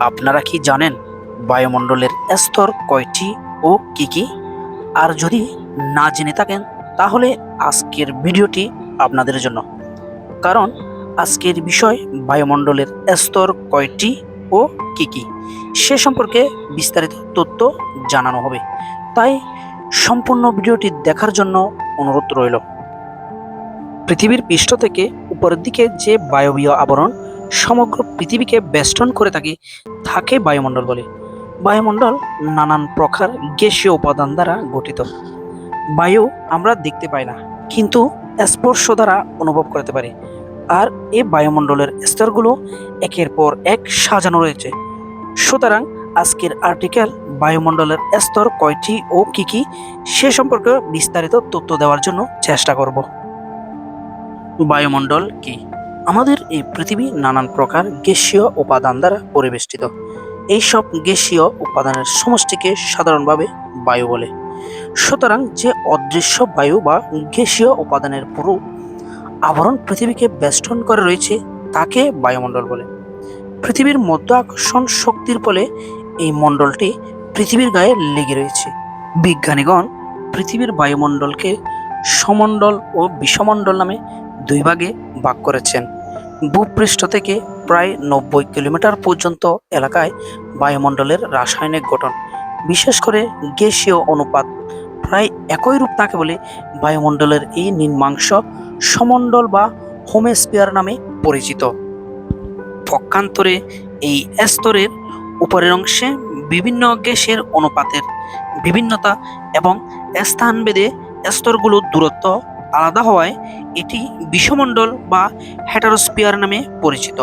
আপনারা কি জানেন বায়ুমণ্ডলের স্তর কয়টি ও কি কি? আর যদি না জেনে থাকেন, তাহলে আজকের ভিডিওটি আপনাদের জন্য। কারণ আজকের বিষয় বায়ুমণ্ডলের স্তর কয়টি ও কি কি? সে সম্পর্কে বিস্তারিত তথ্য জানানো হবে। তাই সম্পূর্ণ ভিডিওটি দেখার জন্য অনুরোধ রইল। পৃথিবীর পৃষ্ঠ থেকে উপরের দিকে যে বায়বীয় আবরণ সমগ্র পৃথিবীকে বেষ্টন করে থাকে থাকে বায়ুমণ্ডল বলে। বায়ুমণ্ডল নানান প্রকার গ্যাসীয় উপাদান দ্বারা গঠিত। বায়ু আমরা দেখতে পাই না, কিন্তু স্পর্শ দ্বারা অনুভব করতে পারি। আর এই বায়ুমণ্ডলের স্তরগুলো একের পর এক সাজানো রয়েছে। সুতরাং আজকের আর্টিকেল বায়ুমণ্ডলের স্তর কয়টি ও কি কি, সে সম্পর্কে বিস্তারিত তথ্য দেওয়ার জন্য চেষ্টা করব। বায়ুমণ্ডল কি? আমাদের এই পৃথিবী নানান প্রকার গ্যাসীয় উপাদান দ্বারা পরিবেষ্টিত। এইসব গ্যাসীয় উপাদানের সমষ্টিকে সাধারণভাবে বায়ু বলে। সুতরাং যে অদৃশ্য বায়ু বা গ্যাসীয় উপাদানের পুরো আবরণ পৃথিবীকে বেষ্টন করে রয়েছে, তাকে বায়ুমণ্ডল বলে। পৃথিবীর মধ্য আকর্ষণ শক্তির ফলে এই মণ্ডলটি পৃথিবীর গায়ে লেগে রয়েছে। বিজ্ঞানীগণ পৃথিবীর বায়ুমণ্ডলকে সমণ্ডল ও বিষমণ্ডল নামে দুই ভাগে ভাগ করেছেন। ভূপৃষ্ঠ থেকে প্রায় নব্বই কিলোমিটার পর্যন্ত এলাকায় বায়ুমণ্ডলের রাসায়নিক গঠন, বিশেষ করে গ্যাসীয় অনুপাত। প্রায় একই রূপ থাকে বলে বায়ুমণ্ডলের এই নিম্নাংশ সমণ্ডল বা হোমেস্পিয়ার নামে পরিচিত। পক্ষান্তরে এই স্তরের উপরের অংশে বিভিন্ন গ্যাসের অনুপাতের বিভিন্নতা এবং স্থানভেদে স্তরগুলোর দূরত্ব আলাদা হওয়ায় এটি বিষমণ্ডল বা হেটারোস্পিয়ার নামে পরিচিত।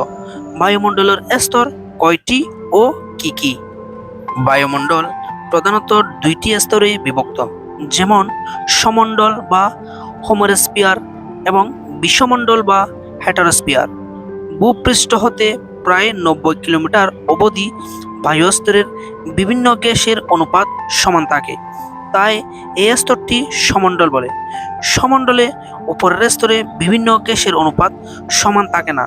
বায়ুমণ্ডলের স্তর কয়টি ও কি কি? বায়ুমণ্ডল প্রধানত দুইটি স্তরে বিভক্ত, যেমন সমণ্ডল বা হোমোরেস্পিয়ার এবং বিষমণ্ডল বা হেটারোস্পিয়ার ভূপৃষ্ঠ হতে প্রায় নব্বই কিলোমিটার অবধি বায়ুস্তরের বিভিন্ন গ্যাসের অনুপাত সমান থাকে। তাই এই স্তরটি সমণ্ডল বলে। সমণ্ডলে উপরের স্তরে বিভিন্ন গ্যাসের অনুপাত সমান থাকে না।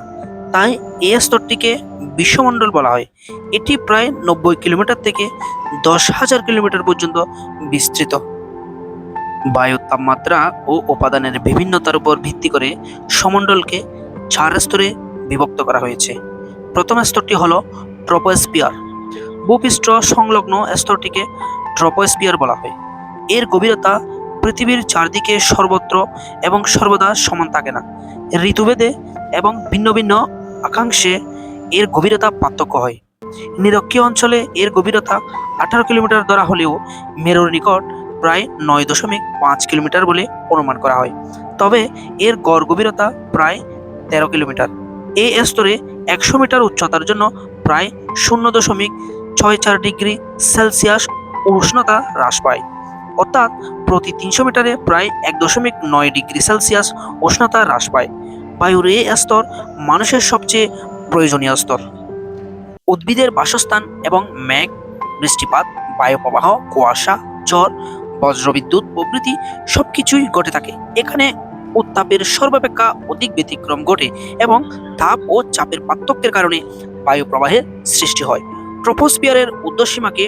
তাই এই স্তরটিকে বিশ্বমণ্ডল বলা হয়। এটি প্রায় নব্বই কিলোমিটার থেকে দশ হাজার কিলোমিটার পর্যন্ত বিস্তৃত। বায়ুর তাপমাত্রা ও উপাদানের বিভিন্নতার উপর ভিত্তি করে সমণ্ডলকে চার স্তরে বিভক্ত করা হয়েছে। প্রথম স্তরটি হল ট্রপোস্পিয়ার ভূপৃষ্ঠ সংলগ্ন স্তরটিকে ট্রপোস্পিয়ার বলা হয়। এর গভীরতা পৃথিবীর চারদিকে সর্বত্র এবং সর্বদা সমান থাকে না। ঋতুভেদে এবং ভিন্ন ভিন্ন আকাঙ্ক্ষে এর গভীরতা পার্থক্য হয়। নিরক্ষীয় অঞ্চলে এর গভীরতা আঠারো কিলোমিটার ধরা হলেও মেরুর নিকট প্রায় নয় দশমিক পাঁচ কিলোমিটার বলে অনুমান করা হয়। তবে এর গড় গভীরতা প্রায় তেরো কিলোমিটার। এই স্তরে একশো মিটার উচ্চতার জন্য প্রায় শূন্য দশমিক ছয় চার ডিগ্রি সেলসিয়াস উষ্ণতা হ্রাস পায়। অর্থাৎ প্রতি তিনশো মিটারে প্রায় এক দশমিক নয় ডিগ্রি সেলসিয়াস উষ্ণতা হ্রাস পায়। বায়ুর এই স্তর মানুষের সবচেয়ে প্রয়োজনীয় স্তর। উদ্ভিদের বাসস্থান এবং মেঘ, বৃষ্টিপাত, বায়ুপ্রবাহ, কুয়াশা, ঝড়, বজ্রবিদ্যুৎ প্রভৃতি সব কিছুই ঘটে থাকে। এখানে উত্তাপের সর্বাপেক্ষা অধিক ব্যতিক্রম ঘটে এবং তাপ ও চাপের পার্থক্যের কারণে বায়ু প্রবাহের সৃষ্টি হয়। ট্রোপোস্পিয়ারের উর্ধ্বসীমাকে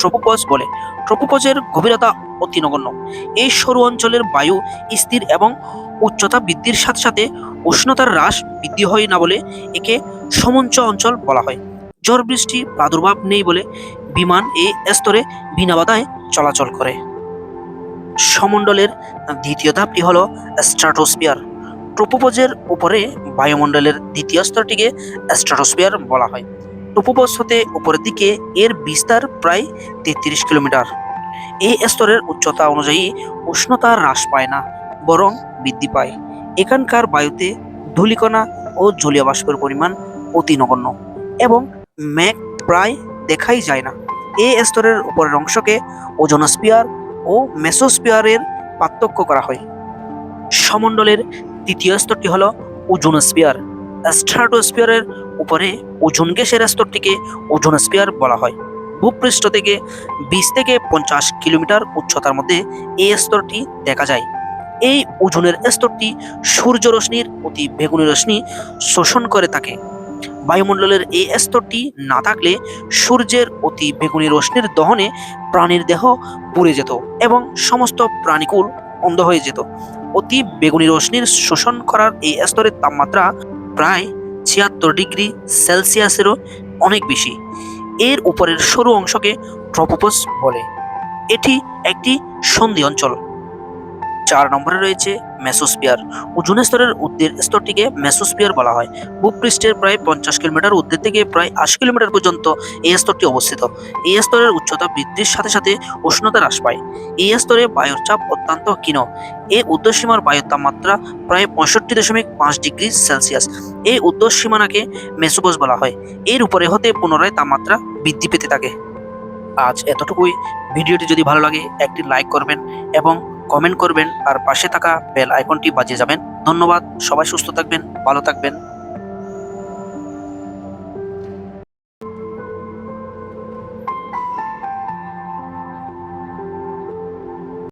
ট্রোপোপজ বলে। ট্রোপোপজের গভীরতা অতি নগণ্য। এই সরু অঞ্চলের বায়ু স্থির এবং উচ্চতা বৃদ্ধির সাথে সাথে উষ্ণতার হ্রাস বৃদ্ধি হয় না বলে একে সমঞ্চ অঞ্চল বলা হয়। ঝড় বৃষ্টি প্রাদুর্ভাব নেই বলে বিমান এই স্তরে বিনা বাধায় চলাচল করে। সমণ্ডলের দ্বিতীয় ধাপটি হল স্ট্রাটোস্পিয়ার ট্রোপোপজের উপরে বায়ুমণ্ডলের দ্বিতীয় স্তরটিকে স্ট্রাটোস্পিয়ার বলা হয়। ট্রোপোপজ হতে উপরের দিকে এর বিস্তার প্রায় তেত্রিশ কিলোমিটার। এই স্তরের উচ্চতা অনুযায়ী উষ্ণতা হ্রাস পায় না, বরং বৃদ্ধি পায়। এখানকার বায়ুতে ধূলিকণা ও জলীয় বাষ্পের পরিমাণ অতি নগণ্য এবং মেঘ প্রায় দেখাই যায় না। এই স্তরের উপরের অংশকে ওজোনোস্পিয়ার ও মেসোস্পিয়ারের পার্থক্য করা হয়। সমণ্ডলের তৃতীয় স্তরটি হল ওজোনোস্পিয়ার স্ট্রাটোস্পিয়ারের উপরে ওজোন গ্যাসের স্তরটিকে ওজোনোস্পিয়ার বলা হয়। ভূপৃষ্ঠ থেকে বিশ থেকে পঞ্চাশ কিলোমিটার উচ্চতার মধ্যে এই স্তরটি দেখা যায়। এই ওজনের স্তরটি সূর্য রশ্মির অতি বেগুনি রশ্মি শোষণ করে থাকে। বায়ুমণ্ডলের এই স্তরটি না থাকলে সূর্যের অতি বেগুনি রশ্মির দহনে প্রাণীর দেহ পুড়ে যেত এবং সমস্ত প্রাণীকুল অন্ধ হয়ে যেত। অতি বেগুনি রশ্মির শোষণ করার এই স্তরের তাপমাত্রা প্রায় ছিয়াত্তর ডিগ্রি সেলসিয়াসেরও অনেক বেশি। এর উপরের সরু অংশকে ট্রপোপোস বলে। এটি একটি সন্ধি অঞ্চল। চার নম্বরে রয়েছে মেসোস্পিয়ার ওজোন স্তরের ঊর্ধ্বের স্তরটিকে মেসোস্পিয়ার বলা হয়। ভূপৃষ্ঠের প্রায় পঞ্চাশ কিলোমিটার ঊর্ধ্বের থেকে প্রায় আশি কিলোমিটার পর্যন্ত এই স্তরটি অবস্থিত। এই স্তরের উচ্চতা বৃদ্ধির সাথে সাথে উষ্ণতা হ্রাস পায়। এই স্তরে বায়ুর চাপ অত্যন্ত ক্ষীণ। এই উর্ধ্বসীমার বায়ুর তাপমাত্রা প্রায় পঁয়ষট্টি দশমিক পাঁচ ডিগ্রি সেলসিয়াস। এই উর্ধ্বসীমানাকে মেসোপস বলা হয়। এর উপরে হতে পুনরায় তাপমাত্রা বৃদ্ধি পেতে থাকে। আজ এতটুকুই। ভিডিওটি যদি ভালো লাগে, একটি লাইক করবেন এবং কমেন্ট করবেন আর পাশে থাকা বেল আইকনটি বাজিয়ে যাবেন। ধন্যবাদ, সবাই সুস্থ থাকবেন, ভালো থাকবেন।